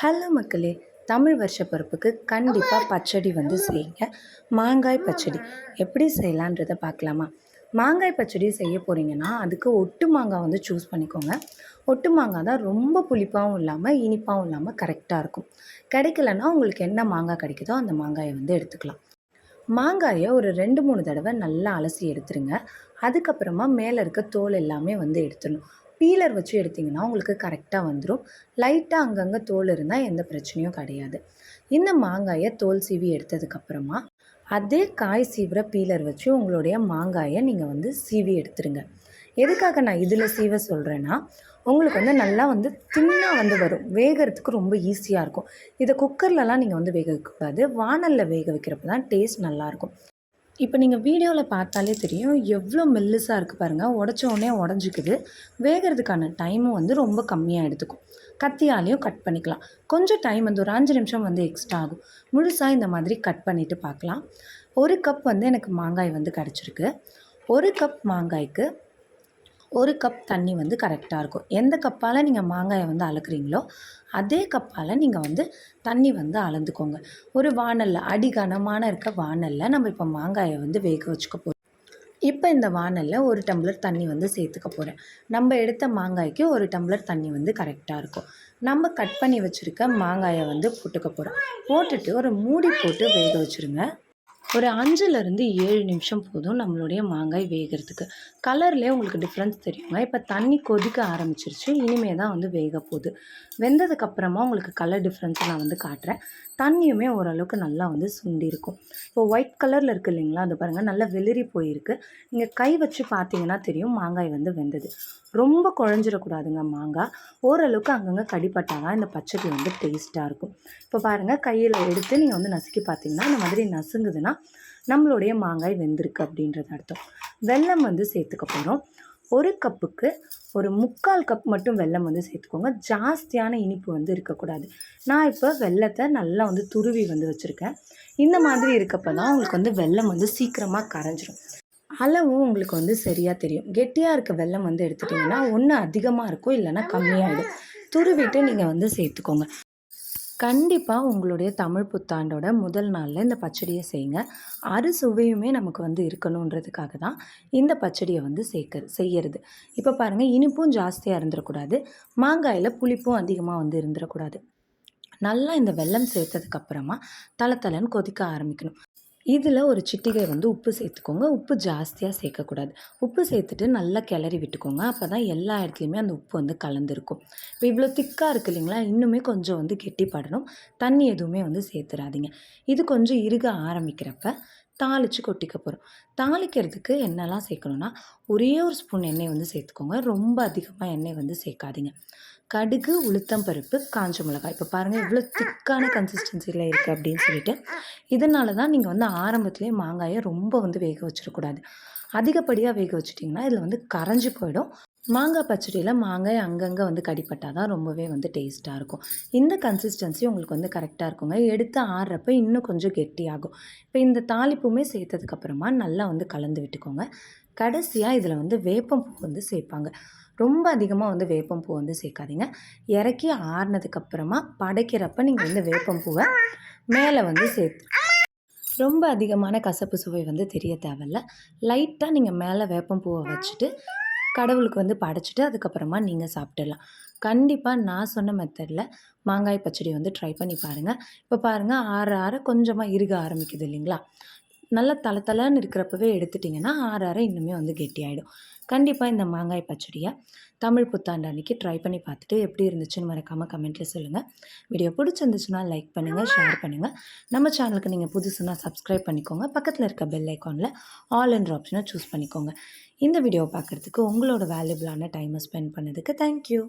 Hello மக்களே தமிழ் வருஷ பிறப்புக்கு கண்டிப்பாக பச்சடி வந்து செய்யுங்க. மாங்காய் பச்சடி எப்படி செய்யலான்றதை பார்க்கலாமா? மாங்காய் பச்சடி செய்ய போகிறீங்கன்னா அதுக்கு ஒட்டு மாங்காய் வந்து சூஸ் பண்ணிக்கோங்க. ஒட்டு மாங்காய் தான் ரொம்ப புளிப்பாகவும் இல்லாமல் இனிப்பாகவும் இல்லாமல் கரெக்டாக இருக்கும். கிடைக்கலன்னா உங்களுக்கு என்ன மாங்காய் கிடைக்குதோ அந்த மாங்காயை வந்து எடுத்துக்கலாம். மாங்காயை ஒரு ரெண்டு மூணு தடவை நல்லா அலசி எடுத்துருங்க. அதுக்கப்புறமா மேலே இருக்க தோல் எல்லாமே வந்து எடுத்துடணும். பீலர் வச்சு எடுத்திங்கன்னா உங்களுக்கு கரெக்டாக வந்துடும் லைட்டாக அங்கங்கே தோல் இருந்தால் எந்த பிரச்சனையும் கிடையாது. இந்த மாங்காயை தோல் சீவி எடுத்ததுக்கப்புறமா அதே காய் சீவுற பீலர் வச்சு உங்களுடைய மாங்காயை நீங்கள் வந்து சீவி எடுத்துருங்க. எதுக்காக நான் இதில் சீவ சொல்கிறேன்னா உங்களுக்கு வந்து நல்லா வந்து தின்னாக வந்து வரும். வேகிறதுக்கு ரொம்ப ஈஸியாக இருக்கும். இதை குக்கர்லலாம் நீங்கள் வந்து வேக வைக்கக்கூடாது வானலில் வேக வைக்கிறப்ப தான் டேஸ்ட் நல்லாயிருக்கும் இப்போ நீங்கள் வீடியோவில் பார்த்தாலே தெரியும் எவ்வளோ மெல்லிஸாக இருக்குது பாருங்கள் உடச்ச உடனே உடஞ்சிக்குது. வேகிறதுக்கான டைமும் வந்து ரொம்ப கம்மியாக எடுத்துக்கும். கத்தியாலையும் கட் பண்ணிக்கலாம். கொஞ்சம் டைம் வந்து ஒரு அஞ்சு நிமிஷம் வந்து எக்ஸ்ட்ரா ஆகும். முழுசாக இந்த மாதிரி கட் பண்ணிவிட்டு பார்க்கலாம். ஒரு கப் வந்து எனக்கு மாங்காய் வந்து கிடச்சிருக்கு. ஒரு கப் மாங்காய்க்கு ஒரு கப் தண்ணி வந்து கரெக்டாக இருக்கும். எந்த கப்பால் நீங்கள் மாங்காயை வந்து அளக்குறீங்களோ அதே கப்பால் நீங்கள் வந்து தண்ணி வந்து அளந்துக்கோங்க. ஒரு வானலில் அடி கனமான இருக்க வானலில் நம்ம இப்போ மாங்காயை வந்து வேக வச்சுக்க போகிறோம் இப்போ இந்த வானலில் ஒரு டம்ளர் தண்ணி வந்து சேர்த்துக்க போகிறேன் நம்ம எடுத்த மாங்காய்க்கு ஒரு டம்ளர் தண்ணி வந்து கரெக்டாக இருக்கும். நம்ம கட் பண்ணி வச்சுருக்க மாங்காயை வந்து போட்டுக்க போகிறோம் போட்டுட்டு ஒரு மூடி போட்டு வேக வச்சுருங்க. ஒரு அஞ்சுலேருந்து ஏழு நிமிஷம் போதும் நம்மளுடைய மாங்காய் வேகிறதுக்கு. கலர்லேயே உங்களுக்கு டிஃப்ரென்ஸ் தெரியுங்க. இப்போ தண்ணி கொதிக்க ஆரம்பிச்சிருச்சு. இனிமே தான் வந்து வேக போகுது. வெந்ததுக்கப்புறமா உங்களுக்கு கலர் டிஃப்ரென்ஸை நான் வந்து காட்டுறேன். தண்ணியுமே ஓரளவுக்கு நல்லா வந்து சுண்டி இருக்கும். இப்போ ஒயிட் கலரில் இருக்குது இல்லைங்களா? அது பாருங்கள் நல்லா வெளிரி போயிருக்கு. நீங்கள் கை வச்சு பார்த்தீங்கன்னா தெரியும் மாங்காய் வந்து வெந்தது. ரொம்ப குழஞ்சிடக்கூடாதுங்க மாங்காய் ஓரளவுக்கு அங்கங்கே கடிப்பட்டால் தான் இந்த பச்சடி வந்து டேஸ்ட்டாக இருக்கும். இப்போ பாருங்கள் கையில் எடுத்து நீங்கள் வந்து நசுக்கி பார்த்தீங்கன்னா இந்த மாதிரி நசுங்குதுன்னா நம்மளுடைய மாங்காய் வெந்திருக்கு அப்படின்றது அர்த்தம். வெல்லம் வந்து சேர்த்துக்க போகிறோம் ஒரு கப்புக்கு ஒரு முக்கால் கப் மட்டும் வெல்லம் வந்து சேர்த்துக்கோங்க. ஜாஸ்தியான இனிப்பு வந்து இருக்கக்கூடாது. நான் இப்போ வெல்லத்தை நல்லா வந்து துருவி வந்து வச்சுருக்கேன். இந்த மாதிரி இருக்கப்போ தான் உங்களுக்கு வந்து வெல்லம் வந்து சீக்கிரமாக கரைஞ்சிரும். அளவும் உங்களுக்கு வந்து சரியாக தெரியும். கெட்டியாக இருக்க வெல்லம் வந்து எடுத்துட்டிங்கன்னா ஒன்று அதிகமாக இருக்கும் இல்லைன்னா கம்மியாகிடும் துருவிட்டு நீங்கள் வந்து சேர்த்துக்கோங்க. கண்டிப்பாக உங்களுடைய தமிழ் புத்தாண்டோட முதல் நாளில் இந்த பச்சடியை செய்யுங்க. அறு சுவையுமே நமக்கு வந்து இருக்கணுன்றதுக்காக தான் இந்த பச்சடியை வந்து சேர்க்க செய்யறது. இப்போ பாருங்கள் இனிப்பும் ஜாஸ்தியாக இருந்துடக்கூடாது மாங்காயில் புளிப்பும் அதிகமாக வந்து இருந்துடக்கூடாது நல்லா இந்த வெல்லம் சேர்த்ததுக்கப்புறமா தலை தலைன்னு கொதிக்க ஆரம்பிக்கணும். இதில் ஒரு சிட்டிகை வந்து உப்பு சேர்த்துக்கோங்க. உப்பு ஜாஸ்தியாக சேர்க்கக்கூடாது. உப்பு சேர்த்துட்டு நல்லா கிளறி விட்டுக்கோங்க. அப்போ தான் எல்லா இடத்துலையுமே அந்த உப்பு வந்து கலந்துருக்கும். இப்போ இவ்வளோ திக்காக இருக்குது இல்லைங்களா? இன்னுமே கொஞ்சம் வந்து கெட்டிப்படணும் தண்ணி எதுவுமே வந்து சேர்த்துறாதீங்க. இது கொஞ்சம் இறுக ஆரம்பிக்கிறப்ப தாளித்து கொட்டிக்க போகிறோம். தாளிக்கிறதுக்கு என்னெல்லாம் சேர்க்கணுன்னா ஒரே ஒரு ஸ்பூன் எண்ணெய் வந்து சேர்த்துக்கோங்க. ரொம்ப அதிகமாக எண்ணெய் வந்து சேர்க்காதீங்க. கடுகு உளுத்தம் பருப்பு காஞ்ச மிளகாய். இப்போ பாருங்கள் இவ்வளோ திக்கான கன்சிஸ்டன்சியில் இருக்குது அப்படின்னு சொல்லிட்டு. இதனால தான் நீங்கள் வந்து ஆரம்பத்துலேயே மாங்காயை ரொம்ப வந்து வேக வச்சிடக்கூடாது. அதிகப்படியாக வேக வச்சிட்டிங்கன்னா இதில் வந்து கரைஞ்சி போயிடும். மாங்காய் பச்சடியில் மாங்காய் அங்கங்கே வந்து கடிப்பட்டால் தான் ரொம்பவே வந்து டேஸ்ட்டாக இருக்கும். இந்த கன்சிஸ்டன்சி உங்களுக்கு வந்து கரெக்டாக இருக்குங்க. எடுத்து ஆடுறப்ப இன்னும் கொஞ்சம் கெட்டியாகும். இப்போ இந்த தாளிப்புமே சேர்த்ததுக்கப்புறமா நல்லா வந்து கலந்து விட்டுக்கோங்க. கடைசியாக இதில் வந்து வேப்பம்பூ வந்து சேர்ப்பாங்க ரொம்ப அதிகமாக வந்து வேப்பம்பூ வந்து சேர்க்காதீங்க இறக்கி ஆறுனதுக்கப்புறமா படைக்கிறப்ப நீங்கள் வந்து வேப்பம்பூவை மேலே வந்து சேர்த்து ரொம்ப அதிகமான கசப்பு சுவை வந்து தெரிய தேவையில்ல. லைட்டாக நீங்கள் மேலே வேப்பம்பூவை வச்சுட்டு கடவுளுக்கு வந்து படைச்சிட்டு அதுக்கப்புறமா நீங்கள் சாப்பிட்டுடலாம். கண்டிப்பாக நான் சொன்ன மெத்தடில் மாங்காய் பச்சடி வந்து ட்ரை பண்ணி பாருங்கள் இப்போ பாருங்கள் ஆற ஆற கொஞ்சமாக இறுக ஆரம்பிக்குது இல்லைங்களா? நல்லா தலை தலைன்னு இருக்கிறப்பவே எடுத்துட்டிங்கன்னா ஆற ஆற இன்னுமே வந்து கெட்டியாயிடும். கண்டிப்பாக இந்த மாங்காய் பச்சடியை தமிழ் புத்தாண்டு அன்றைக்கி ட்ரை பண்ணி பார்த்துட்டு எப்படி இருந்துச்சுன்னு மறக்காமல் கமெண்ட்டில் சொல்லுங்கள் வீடியோ பிடிச்சிருந்துச்சுன்னா லைக் பண்ணுங்கள் ஷேர் பண்ணுங்கள் நம்ம சேனலுக்கு நீங்கள் புதுசுனா சப்ஸ்கிரைப் பண்ணிக்கோங்க. பக்கத்தில் இருக்க பெல் ஐக்கானில் ஆல் என்ற ஆப்ஷனை சூஸ் பண்ணிக்கோங்க. இந்த வீடியோவை பார்க்குறதுக்கு உங்களோட வேல்யூபிளான டைமை ஸ்பெண்ட் பண்ணதுக்கு தேங்க்யூ